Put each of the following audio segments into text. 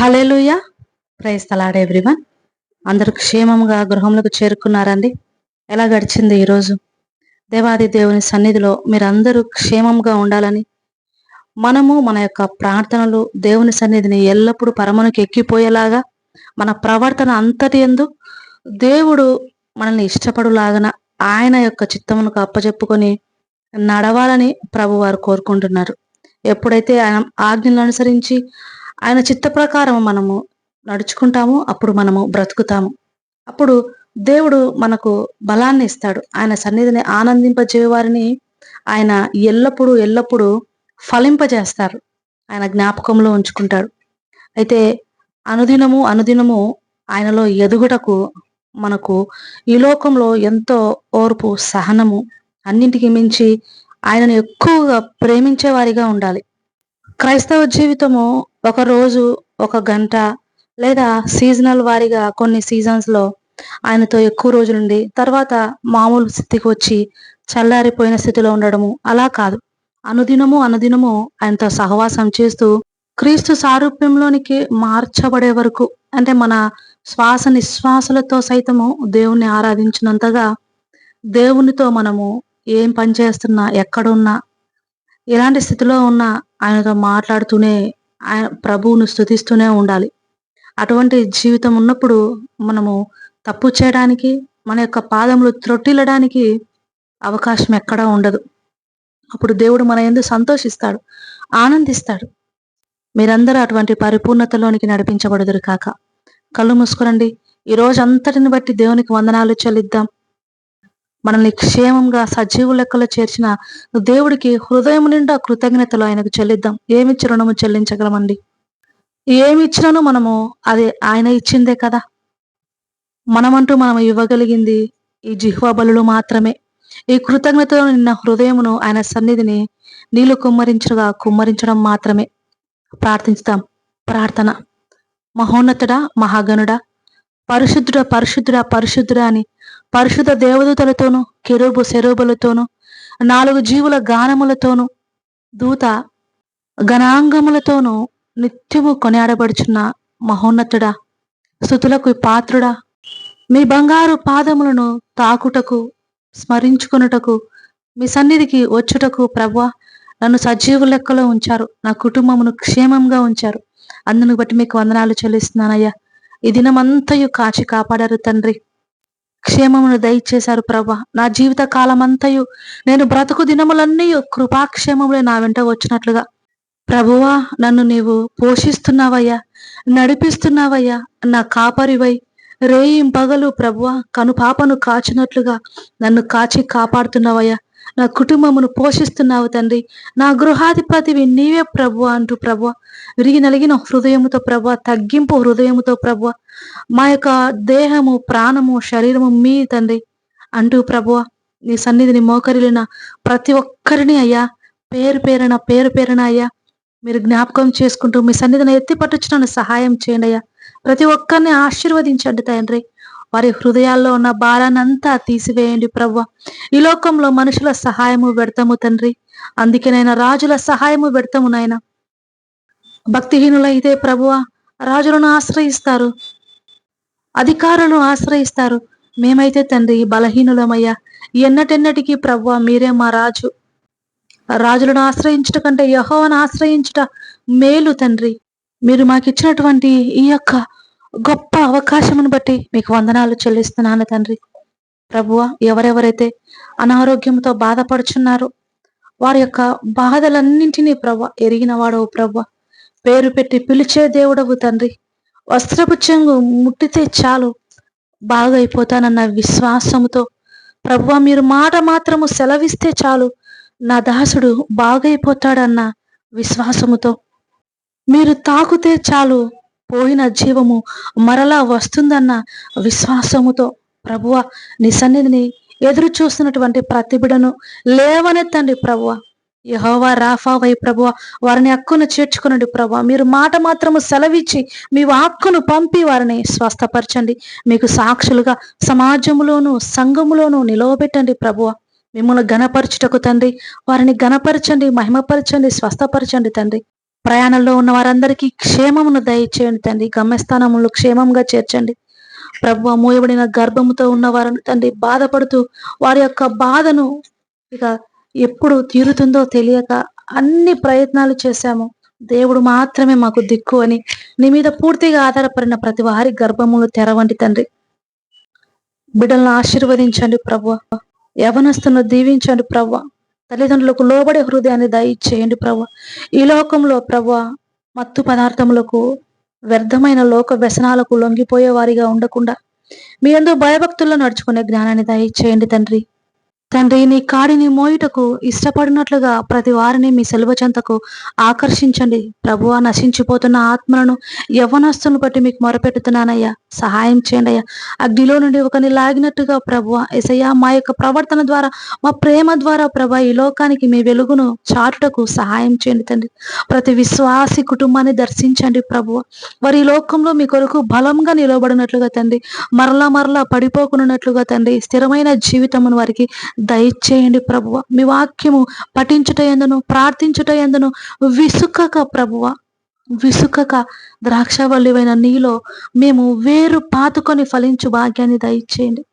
Hallelujah praise తలాడ్ everyone. అందరూ క్షేమంగా గృహంలోకి చేరుకున్నారండి. ఎలా గడిచింది ఈరోజు దేవాది దేవుని సన్నిధిలో మీరందరూ క్షేమంగా ఉండాలని మనము మన యొక్క ప్రార్థనలు దేవుని సన్నిధిని ఎల్లప్పుడూ పరమనికి ఎక్కిపోయేలాగా మన ప్రవర్తన అంతటి ఎందు దేవుడు మనల్ని ఇష్టపడులాగన ఆయన యొక్క చిత్తమునకు అప్పచెప్పుకొని నడవాలని ప్రభు వారు కోరుకుంటున్నారు. ఎప్పుడైతే ఆయన ఆజ్ఞలను అనుసరించి ఆయన చిత్త ప్రకారం మనము నడుచుకుంటాము అప్పుడు మనము బ్రతుకుతాము. అప్పుడు దేవుడు మనకు బలాన్ని ఇస్తాడు. ఆయన సన్నిధిని ఆనందింపజేవారిని ఆయన ఎల్లప్పుడూ ఎల్లప్పుడూ ఫలింపజేస్తారు. ఆయన జ్ఞాపకంలో ఉంచుకుంటాడు. అయితే అనుదినము అనుదినము ఆయనలో ఎదుగుటకు మనకు ఈ లోకంలో ఎంతో ఓర్పు సహనము అన్నింటికి మించి ఆయనను ఎక్కువగా ప్రేమించే వారిగా ఉండాలి. క్రైస్తవ జీవితము ఒక రోజు ఒక గంట లేదా సీజనల్ వారీగా కొన్ని సీజన్స్లో ఆయనతో ఎక్కువ రోజులుండి తర్వాత మామూలు స్థితికి వచ్చి చల్లారిపోయిన స్థితిలో ఉండడము అలా కాదు. అనుదినము అనుదినము ఆయనతో సహవాసం చేస్తూ క్రీస్తు సారూప్యంలోనికి మార్చబడే వరకు అంటే మన శ్వాస నిశ్వాసలతో సైతము దేవుణ్ణి ఆరాధించినంతగా దేవునితో మనము ఏం పని చేస్తున్నా ఎక్కడున్నా ఎలాంటి స్థితిలో ఉన్నా ఆయనతో మాట్లాడుతూనే ఆయన ప్రభువును స్థుతిస్తూనే ఉండాలి. అటువంటి జీవితం ఉన్నప్పుడు మనము తప్పు చేయడానికి మన యొక్క పాదములు త్రొట్టిల్లడానికి అవకాశం ఎక్కడా ఉండదు. అప్పుడు దేవుడు మన ఎందు సంతోషిస్తాడు ఆనందిస్తాడు. మీరందరూ అటువంటి పరిపూర్ణతలోనికి నడిపించబడదురు కాక. కళ్ళు మూసుకురండి. ఈ రోజు అంతటిని బట్టి దేవునికి వందనాలు చెల్లిద్దాం. మనల్ని క్షేమంగా సజీవు లెక్కలో చేర్చిన దేవుడికి హృదయం నిండా కృతజ్ఞతలు ఆయనకు చెల్లిద్దాం. ఏమిచ్చి రుణము చెల్లించగలమండి? ఏమి ఇచ్చినాను మనము అది ఆయన ఇచ్చిందే కదా. మనమంటూ మనం ఇవ్వగలిగింది ఈ జిహ్వ బలులు మాత్రమే. ఈ కృతజ్ఞతలో నిన్న హృదయమును ఆయన సన్నిధిని నీళ్ళు కుమ్మరించగా కుమ్మరించడం మాత్రమే. ప్రార్థించుతాం. ప్రార్థన. మహోన్నతుడా మహాగణుడా పరిశుద్ధుడ పరిశుద్ధుడ పరిశుద్ధుడా అని పరిశుద్ధ దేవదూతలతోనూ కెరూబు శరూబులతోనూ నాలుగు జీవుల గానములతోనూ దూత గణాంగములతోనూ నిత్యము కొనియాడబడుచున్న మహోన్నతుడా స్థుతులకు పాత్రుడా. మీ బంగారు పాదములను తాకుటకు స్మరించుకొనుటకు మీ సన్నిధికి వచ్చుటకు ప్రభా నన్ను సజీవు లెక్కలో ఉంచారు నా కుటుంబమును క్షేమంగా ఉంచారు. అందును బట్టి మీకు వందనాలు చెల్లిస్తున్నానయ్యా. ఈ దినమంతయు కాచి కాపాడారు తండ్రి. క్షేమమును దయచేశారు ప్రభా. నా జీవిత కాలమంతయు నేను బ్రతుకు దినములన్నీ కృపాక్షేమములే నా వెంట వచ్చినట్లుగా. ప్రభువా నన్ను నీవు పోషిస్తున్నావయ్యా నడిపిస్తున్నావయ్యా నా కాపరివై రేయింపగలు ప్రభువా కనుపాపను కాచినట్లుగా నన్ను కాచి కాపాడుతున్నావయ్యా. నా కుటుంబమును పోషిస్తున్నావు తండ్రి. నా గృహాధిపతివి నీవే ప్రభు అంటూ ప్రభు విరిగి నలిగిన హృదయముతో ప్రభు తగ్గింపు హృదయముతో ప్రభు మా యొక్క దేహము ప్రాణము శరీరము మీ తండ్రి అంటూ ప్రభు నీ సన్నిధిని మోకరిలిన ప్రతి ఒక్కరిని అయ్యా పేరు పేరున పేరు పేరున అయ్యా మీరు జ్ఞాపకం చేసుకుంటూ మీ సన్నిధిని ఎత్తి పట్టుచున్న సహాయం చేయండి అయ్యా. ప్రతి ఒక్కరిని ఆశీర్వదించండి తండ్రి. వారి హృదయాల్లో ఉన్న భారానంతా తీసివేయండి ప్రవ్వ. ఈ లోకంలో మనుషుల సహాయము పెడతాము తండ్రి. అందుకేనైనా రాజుల సహాయము పెడతాము నాయన భక్తిహీనులైతే ప్రభువ రాజులను ఆశ్రయిస్తారు. అధికారులను ఆశ్రయిస్తారు. మేమైతే తండ్రి బలహీనులమయ్యా. ఎన్నటెన్నటికీ ప్రవ్వ మీరే మా రాజు. రాజులను ఆశ్రయించుట కంటే యహోవను ఆశ్రయించుట మేలు తండ్రి. మీరు మాకిచ్చినటువంటి ఈ యొక్క గొప్ప అవకాశమును బట్టి మీకు వందనాలు చెల్లిస్తున్నాను తండ్రి. ప్రభువ ఎవరెవరైతే అనారోగ్యంతో బాధపడుచున్నారో వారి యొక్క బాధలన్నింటినీ ప్రభ ఎరిగిన వాడవు ప్రభ పేరు పెట్టి పిలిచే దేవుడవు తండ్రి. వస్త్రపు చెంగు ముట్టితే చాలు బాగైపోతానన్న విశ్వాసముతో ప్రభువ మీరు మాట మాత్రము సెలవిస్తే చాలు నా దాసుడు బాగైపోతాడన్న విశ్వాసముతో మీరు తాకుతే చాలు పోయిన జీవము మరలా వస్తుందన్న విశ్వాసముతో ప్రభువ నీ సన్నిధిని ఎదురు చూస్తున్నటువంటి ప్రతిబిడను లేవనెత్తండి ప్రభువ. యహోవా రాఫా వై ప్రభువ వారిని హక్కును చేర్చుకునండి ప్రభువ. మీరు మాట మాత్రము సెలవిచ్చి మీ వాక్కును పంపి వారిని స్వస్థపరచండి. మీకు సాక్షులుగా సమాజములోను సంఘములోను నిలవబెట్టండి ప్రభువ. మిమ్మల్ని గణపరచుటకు తండ్రి వారిని గణపరచండి మహిమపరచండి స్వస్థపరచండి తండ్రి. ప్రయాణంలో ఉన్న వారందరికీ క్షేమమును దయచేయండి తండ్రి. గమ్యస్థానములు క్షేమంగా చేర్చండి. ప్రభు మూయబడిన గర్భముతో ఉన్న వారిని తండ్రి బాధపడుతూ వారి యొక్క బాధను ఇక ఎప్పుడు తీరుతుందో తెలియక అన్ని ప్రయత్నాలు చేశాము. దేవుడు మాత్రమే మాకు దిక్కు అని నీ మీద పూర్తిగా ఆధారపడిన ప్రతి వారి గర్భములు తెరవండి తండ్రి. బిడ్డలను ఆశీర్వదించండి ప్రభు. యవనస్తులను దీవించండి ప్రభు. తల్లిదండ్రులకు లోబడే హృదయాన్ని దయచేయండి ప్రభు. ఈ లోకంలో ప్రభు మత్తు పదార్థములకు వ్యర్థమైన లోక వ్యసనాలకు లొంగిపోయే వారిగా ఉండకుండా మీ ఎందు భయభక్తుల్లో నడుచుకునే జ్ఞానాన్ని దయచేయండి తండ్రి. తండ్రి నీ కాడిని మోయుటకు ఇష్టపడినట్లుగా ప్రతి వారిని మీ సెలవు చెంతకు ఆకర్షించండి. ప్రభువ నశించిపోతున్న ఆత్మలను యవ్వనస్తులను బట్టి మీకు మొరపెట్టుతున్నానయ్యా సహాయం చేయండి అయ్యా. అగ్నిలో నుండి ఒకరిని లాగినట్టుగా ప్రభువ ఎసయ్యా మా యొక్క ప్రవర్తన ద్వారా మా ప్రేమ ద్వారా ప్రభ ఈ లోకానికి మీ వెలుగును చాటుటకు సహాయం చేయండి తండ్రి. ప్రతి విశ్వాసి కుటుంబాన్ని దర్శించండి ప్రభువ. వారి ఈ లోకంలో మీ కొరకు బలంగా నిలబడినట్లుగా తండ్రి మరలా మరలా పడిపోకున్నట్లుగా తండ్రి స్థిరమైన జీవితమును వారికి దయచేయండి ప్రభువ. మీ వాక్యము పఠించుట ఎందును ప్రార్థించుట ఎందును విసుకక ప్రభువ. విసుకక ద్రాక్షవల్లివైన నీలో మేము వేరు పాతుకొని ఫలించు భాగ్యాన్ని దయచేయండి.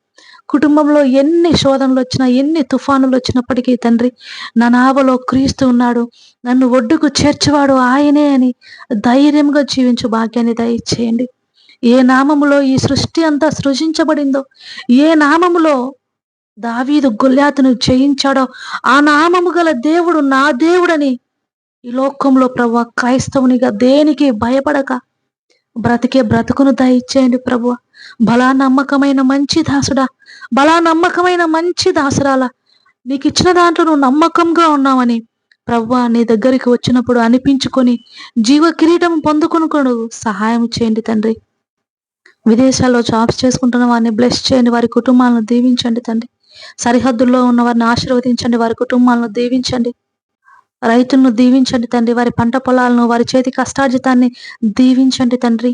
కుటుంబంలో ఎన్ని శోధనలు వచ్చినా ఎన్ని తుఫానులు వచ్చినప్పటికీ తండ్రి నా నావలో క్రీస్తు ఉన్నాడు. నన్ను ఒడ్డుకు చేర్చేవాడు ఆయనే అని ధైర్యంగా జీవించు భాగ్యాన్ని దయచేయండి. ఏ నామములో ఈ సృష్టి అంతా సృజించబడిందో ఏ నామములో దావీదు గొల్లాతును జయించాడో ఆ నామము గల దేవుడు నా దేవుడని ఈ లోకంలో ప్రభు క్రైస్తవునిగా దేనికి భయపడక? బ్రతికే బ్రతుకును దయచేయండి ప్రభు. బలా నమ్మకమైన మంచి దాసుడా. బలా నమ్మకమైన మంచి దాసురాల. నీకు ఇచ్చిన దాంట్లో నువ్వు నమ్మకంగా ఉన్నావని ప్రభు నీ దగ్గరికి వచ్చినప్పుడు అనిపించుకొని జీవ కిరీటం పొందుకునుకోడు సహాయం చేయండి తండ్రి. విదేశాల్లో జాబ్స్ చేసుకుంటున్న వారిని బ్లెస్ చేయండి. వారి కుటుంబాలను దీవించండి తండ్రి. సరిహద్దుల్లో ఉన్న వారిని ఆశీర్వదించండి. వారి కుటుంబాలను దీవించండి. రైతులను దీవించండి తండ్రి. వారి పంట పొలాలను వారి చేతి కష్టార్జితాన్ని దీవించండి తండ్రి.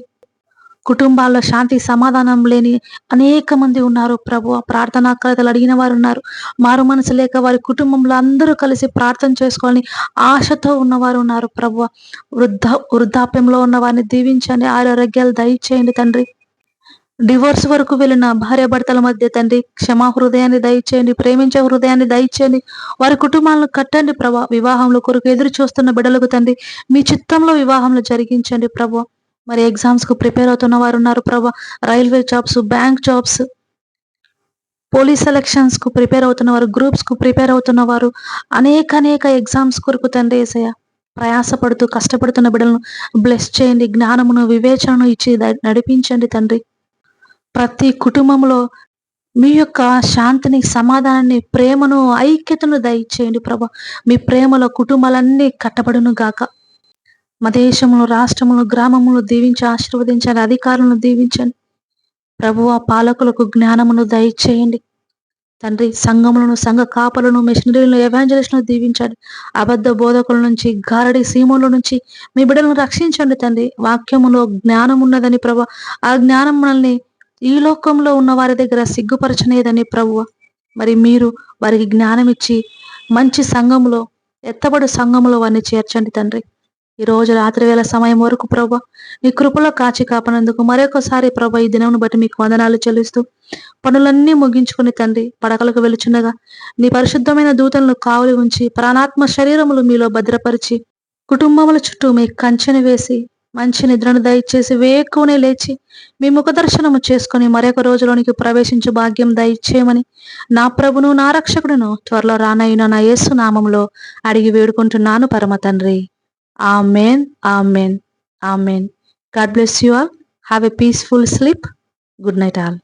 కుటుంబాల్లో శాంతి సమాధానం లేని అనేక మంది ఉన్నారు ప్రభు. ప్రార్థనా కలతలు అడిగిన వారు ఉన్నారు. మారు మనసు లేక వారి కుటుంబంలో అందరూ కలిసి ప్రార్థన చేసుకోవాలని ఆశతో ఉన్నవారు ఉన్నారు ప్రభు. వృద్ధ వృద్ధాప్యంలో ఉన్న వారిని దీవించండి. ఆరోగ్యాలు దయచేయండి తండ్రి. డివోర్స్ వరకు వెళ్ళిన భార్య భర్తల మధ్య తండ్రి క్షమా హృదయాన్ని దయచేయండి ప్రేమించే హృదయాన్ని దయచేయండి. వారి కుటుంబాలను కట్టండి ప్రభా. వివాహంలో కొరకు ఎదురు చూస్తున్న బిడ్డలకు తండ్రి మీ చిత్తంలో వివాహంలో జరిగించండి ప్రభా. మరి ఎగ్జామ్స్కు ప్రిపేర్ అవుతున్న వారు ఉన్నారు ప్రభా. Railway jobs bank jobs police సెలక్షన్స్కు prepare అవుతున్న వారు గ్రూప్స్కు ప్రిపేర్ అవుతున్న వారు అనేక అనేక ఎగ్జామ్స్ కొరకు తండ్రి ఏసయ్య ప్రయాసపడుతూ కష్టపడుతున్న బిడ్డలను బ్లెస్ చేయండి జ్ఞానమును వివేచనను ఇచ్చి నడిపించండి తండ్రి. ప్రతి కుటుంబంలో మీ యొక్క శాంతిని సమాధానాన్ని ప్రేమను ఐక్యతను దయచేయండి ప్రభా. మీ ప్రేమలో కుటుంబాలన్నీ కట్టబడును గాక. మా దేశంలో రాష్ట్రములు గ్రామములు దీవించి ఆశీర్వదించండి అధికారులను దీవించండి. ప్రభువ పాలకులకు జ్ఞానమును దయచేయండి. తండ్రి సంఘములను సంఘ కాపలను మిషనరీలను ఎవాంజలిస్ట్ను దీవించండి. అబద్ధ బోధకుల నుంచి గారడి సీమల నుంచి మీ బిడ్డలను రక్షించండి తండ్రి. వాక్యములో జ్ఞానం ఉన్నదని ప్రభా. ఆ జ్ఞానం మనల్ని ఈ లోకంలో ఉన్న వారి దగ్గర సిగ్గుపరచనేదని ప్రభువ. మరి మీరు వారికి జ్ఞానం ఇచ్చి మంచి సంఘములో ఎత్తబడు సంఘములో వారిని చేర్చండి తండ్రి. ఈ రోజు రాత్రి వేళ సమయం వరకు ప్రభా నీ కృపలో కాచి కాపనందుకు మరొకసారి ప్రభా ఈ దినం బట్టి మీకు వందనాలు చెల్లిస్తూ పనులన్నీ ముగించుకుని తండ్రి పడకలకు వెలుచుండగా నీ పరిశుద్ధమైన దూతలను కావలి ఉంచి ప్రాణాత్మ శరీరములు మీలో భద్రపరిచి కుటుంబముల చుట్టూ మీ కంచెను వేసి మంచి నిద్రను దయచేసి వేకునే లేచి మీ ముఖ దర్శనము చేసుకుని మరొక రోజులోనికి ప్రవేశించు భాగ్యం దయచేయమని నా ప్రభును నా రక్షకుడును త్వరలో రానయ్యున నా యేసు నామంలో అడిగి వేడుకుంటున్నాను పరమ తండ్రి. ఆ మేన్ amen amen God bless you all. Have a peaceful sleep. Good night all.